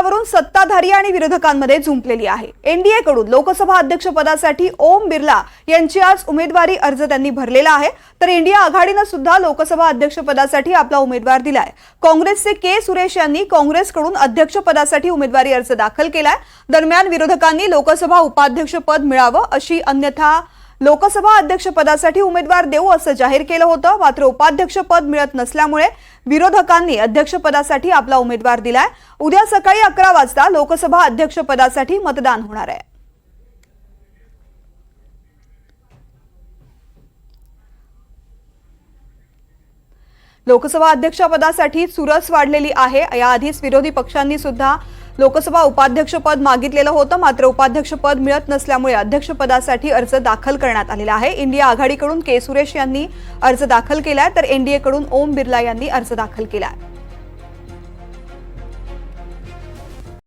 मुद्द्यावरून सत्ताधारी आणि विरोधकांमध्ये झुंपलेली आहे. एनडीए कडून लोकसभा अध्यक्षपदासाठी ओम बिर्ला यांची आज उमेदवारी अर्ज त्यांनी भरलेला आहे. तर इंडिया आघाडीनं सुद्धा लोकसभा अध्यक्षपदासाठी आपला उमेदवार दिलाय. काँग्रेसचे के सुरेश यांनी काँग्रेसकडून अध्यक्षपदासाठी उमेदवारी अर्ज दाखल केलाय. दरम्यान विरोधकांनी लोकसभा उपाध्यक्षपद मिळावं अशी अन्यथा लोकसभा अध्यक्षपदासाठी उमेदवार देऊ असं जाहीर केलं होतं. मात्र उपाध्यक्षपद मिळत नसल्यामुळे विरोधकांनी अध्यक्षपदासाठी आपला उमेदवार दिलाय. उद्या सकाळी अकरा वाजता लोकसभा अध्यक्षपदासाठी मतदान होणार आहे. लोकसभा अध्यक्षपदासाठी चुरस वाढलेली आहे. याआधीच विरोधी पक्षांनी सुद्धा लोकसभा उपाध्यक्षपद मागितलेलं होतं मात्र उपाध्यक्षपद मिळत नसल्यामुळे अध्यक्षपदासाठी अर्ज दाखल करण्यात आलेला आहे. इंडिया आघाडीकडून के सुरेश यांनी अर्ज दाखल केलाय तर एनडीएकडून ओम बिर्ला यांनी अर्ज दाखल केलाय.